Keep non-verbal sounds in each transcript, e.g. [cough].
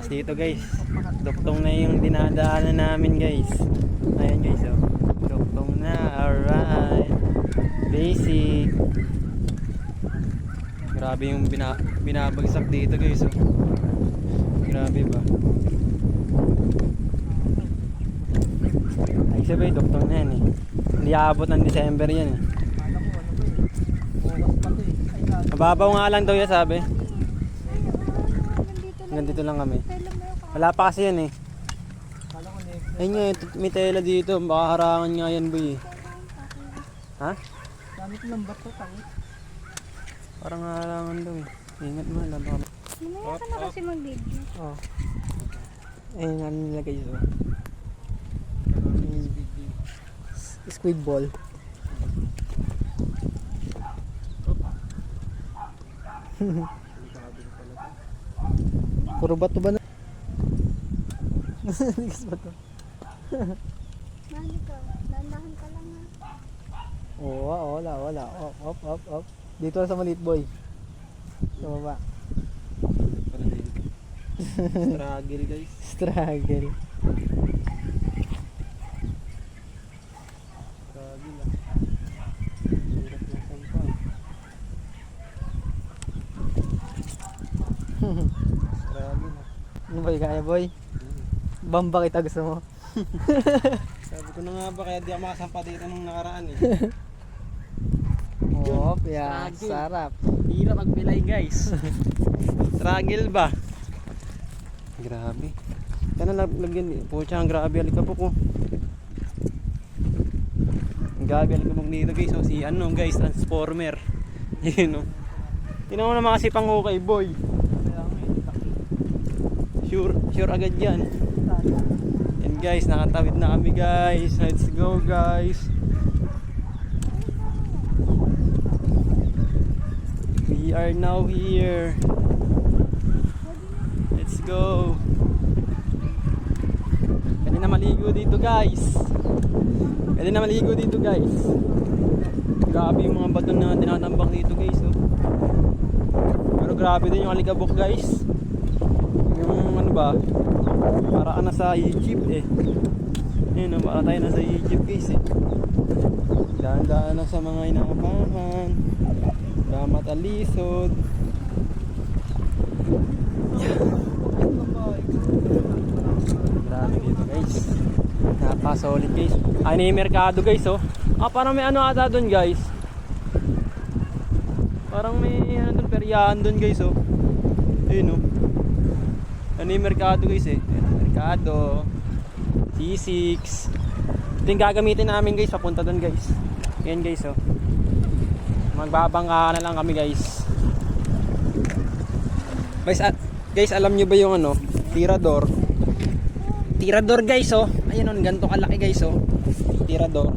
Taas dito guys. Duktong na yung dinadaanan namin guys. Ayan guys oh. Duktong na. Alright. Basic. Grabe yung bina binabagsak dito guys oh. Grabe ba? Ay sabay duktong na yan eh. Hindi aabot ng December yan eh. Ano eh. Eh. Mababaw nga lang daw yan sabi. Nandito lang. Nandito lang kami. Wala pa kasi yan eh. Ayun nga, eh, may tela dito. Baka harangan nga yan boy. eh. Ha? Dami ko ng bato tangi. Parang harangan daw eh. Ingat mo lang baka. Mamaya ka na kasi mag-video. Oh. Ayun ano nila guys oh. Squid ball. [laughs] Puro bato ba na? [laughs] Ligas bato. Nani ka? Dandahan ka lang ha. Oo, oh, wala, wala. Op, op, op, op. Dito sa maliit boy. Sa baba. Struggle guys. [laughs] Struggle. Struggle ah. Hirap ng sampa. Struggle ah. Ano ba yung kaya boy? Bamba kita gusto mo? [laughs] Sabi ko na nga ba kaya di ako makasampa dito nung nakaraan eh. [laughs] Oo, yeah, Struggle. sarap. Hirap magbilay guys. [laughs] Struggle ba? Grabe. Sana lag lagyan. Pucha, ang grabe. Alikabok ko. Ang grabe. Alikabok dito guys. O, si ano guys, transformer. Yun o. Tinan mo naman kasi panghukay boy. Sure, sure agad yan. And guys, nakatawid na kami guys. Let's go guys. We are now here. Let's go. Pwede na maligo dito guys. Pwede na maligo dito guys. Grabe yung mga bato na tinatambak dito guys. Oh. Pero grabe din yung alikabok guys. Yung ano ba? Para ka na sa Egypt eh. Ayun oh, para tayo nasa Egypt guys eh. Dahan-dahan na sa mga inaabangan. Damat alisod. Grabe dito guys. Napaka-solid guys. Ay, may merkado guys oh. Ah, parang may ano ata doon guys. Parang may ano doon, peryahan doon guys oh. Ayun oh. Ano yung merkado guys eh. Merkado. C6. Ito yung gagamitin namin guys papunta doon guys. Yan guys oh. Magbabangka na lang kami guys. Guys, at, guys alam nyo ba yung ano? Tirador. Tirador guys oh. Ayun oh, ganito kalaki guys oh. Tirador.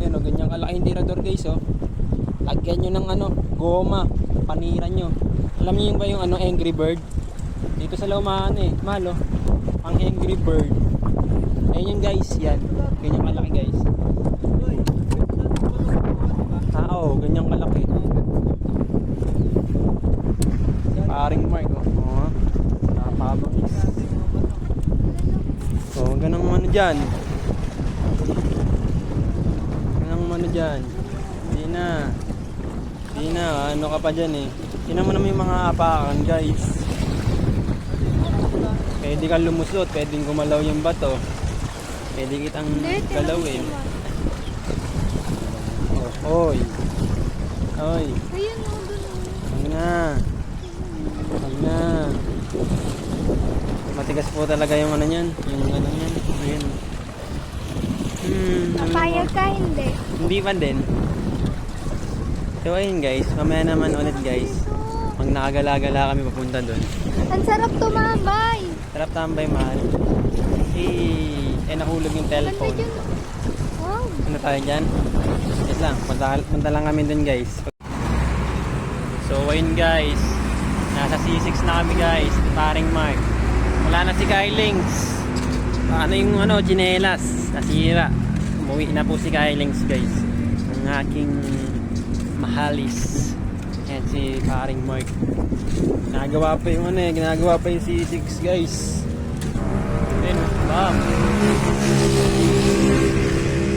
Ayun oh, ganyan kalaki yung tirador guys oh. Lagyan nyo ng ano, goma. Paniran nyo. Alam niyo ba yung ano, Angry Bird? Dito sa Laumaan eh. Malo. Ang Angry Bird. Ayun yung guys, yan. Ganyan kalaki guys. Ah, oo, ganyan kalaki. Paring mark, oh. Oo. Napabang is. Oh, ganang ano dyan. Ganang ano dyan. Hindi na. Hindi na, ano ka pa dyan eh. Tingnan mo naman yung mga apakan, guys. Pwede kang lumusot, pwedeng gumalaw yung bato. Pwede kitang galawin. Oh, oy. Oy. Ayun o, doon o. Huwag na. Huwag na. Matigas po talaga yung ano niyan. Yung ano niyan. Ayan. Hmm. ano Papayag ka, hindi. Hindi pa din. So ayun guys. Mamaya naman ulit guys. Pag nakagala-gala kami papunta doon. Ang sarap tumambay. Sarap tambay mahal. Eh, eh nahulog yung telephone. Wow. Ano tayo dyan? Wait lang, punta, punta lang kami dun guys. So ayun guys, nasa C6 na kami guys, paring Mark. Wala na si Kylings. Ano yung ano, chinelas, nasira. Umuwi na po si Kylings guys. Ang aking mahalis. Yan si paring Mark. Ginagawa pa yung ano eh, ginagawa pa yung C6 guys. Ayun, bam.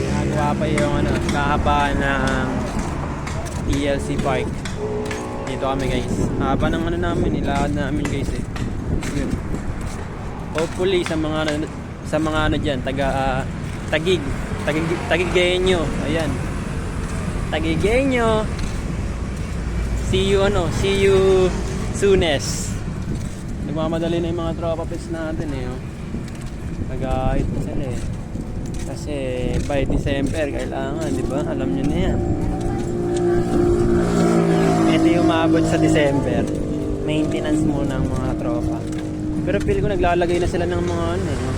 Ginagawa pa yung ano, kahabaan ng ELC Park. Dito kami guys. Haba ng ano namin, ilakad namin guys eh. Hopefully sa mga ano, sa mga ano diyan, taga ah, Tagig, Tagig Tagigenyo. Ayan. Tagigenyo. See you ano, see you soonest. Nagmamadali na yung mga tropa pits natin eh. Oh. Nag-aahit na sila eh. Kasi by December kailangan, di ba? Alam nyo na yan. Hindi umabot sa December. Maintenance muna ang mga tropa. Pero feel ko naglalagay na sila ng mga ano eh. no?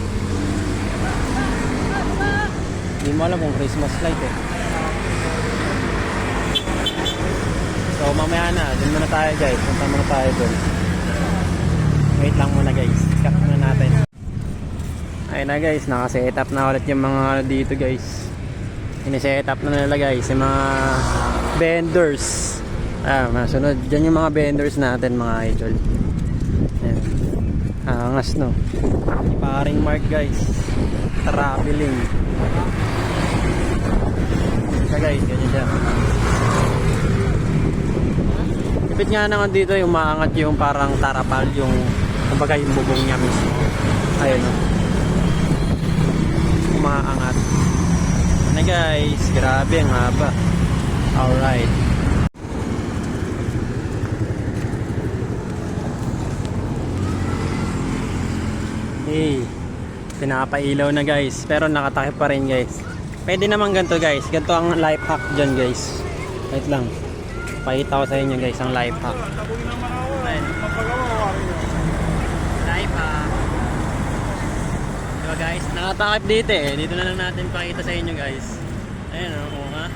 Hindi mo alam kung Christmas light eh. So mamaya na, dun muna tayo guys. Punta muna tayo dun. Wait lang muna guys. Cut muna natin. Ayun na guys, naka-set up na ulit yung mga ano dito guys. Ini-set up na nila guys, yung mga vendors. Ah, masunod. Diyan yung mga vendors natin mga idol. Ayan. Angas no. Paring Mark guys. Traveling. Isa guys, ganyan siya. Ipit nga naman dito yung maangat yung parang tarapal yung kumbaga yung bubong niya mismo. Ayun no. Umaangat. Na guys, grabe ang haba. Alright. Hey, pinapailaw na guys. Pero nakatakip pa rin guys. Pwede naman ganito guys. Ganito ang life hack dyan guys. Wait lang. Pakita ko sa inyo guys ang life hack. Life hack. Diba guys? Nakatakip dito eh. Dito na lang natin pakita sa inyo guys. Ayan o. Oh, ha?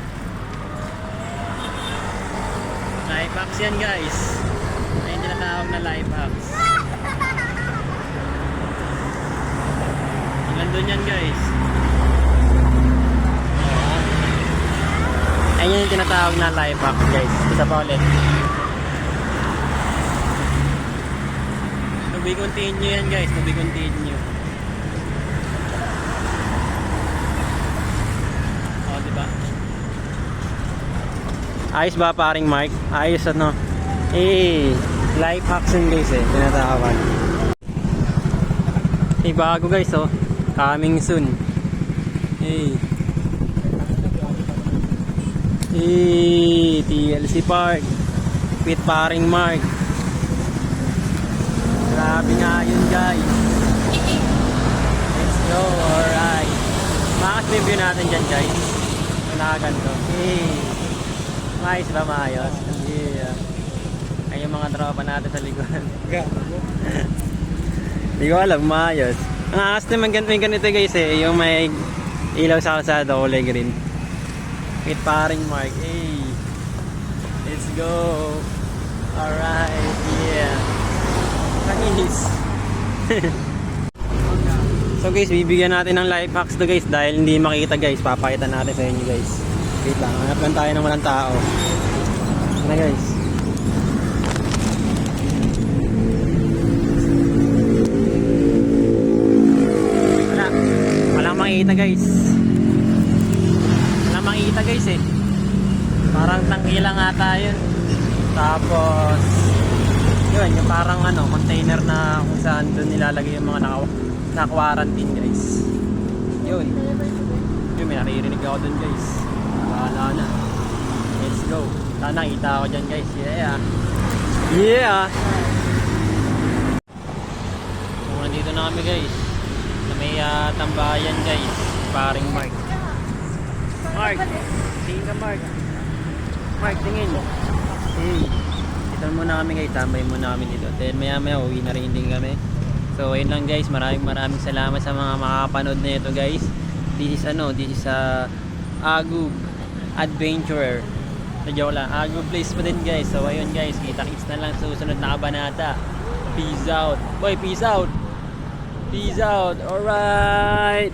Life hacks yan guys. Ayun tinatawag na life hacks. Hanggang doon yan guys. Ayun yung tinatawag na life hack guys. Isa pa ulit. To be continue yan guys. To be continue. O, diba? Ayos ba paring Mark? Ayos ano? Eh, life hacks yun guys eh. Tinatawag. Eh, bago guys oh. Coming soon. Hey. Hey, TLC Park. With paring Mark. Grabe nga yun guys. Let's go, alright. Makas review natin dyan guys. Nakaganto. Hey. Maayos ba maayos? Yeah. Ay yung mga tropa natin sa likuran. [laughs] Hindi ko alam, maayos. Ang angas naman ganito ganito guys eh, yung may ilaw sa kalsada, kulay green. With paring mark, hey. Let's go. Alright, yeah. Panis. [laughs] so guys, bibigyan natin ng life hacks to guys dahil hindi makita guys, papakita natin sa inyo guys. Wait lang, hanap lang tayo ng walang tao. Ano na guys. Wala. Walang guys. Guys eh. Parang tangkila nga tayo. Tapos, yun, yung parang ano, container na kung saan doon nilalagay yung mga naka, naka-quarantine guys. Yun. Yun, may naririnig ako doon guys. Bahala na. Let's go. Sana nakita ako dyan guys. Yeah. Yeah. So, nandito na kami guys. Sa may ah, tambayan guys. Paring Mark. Mark. Tingin ka Mark. Mark, tingin. Hey. Dito muna kami guys. Tambay muna kami dito. Then maya maya uwi na rin din kami. So ayun lang guys. Maraming maraming salamat sa mga makakapanood na ito guys. This is ano, this is a Agub Adventurer. Na joke lang. Agub place pa din guys. So ayun guys. Kita-kits na lang sa susunod na kabanata. Peace out. Boy, peace out. Peace out. Alright.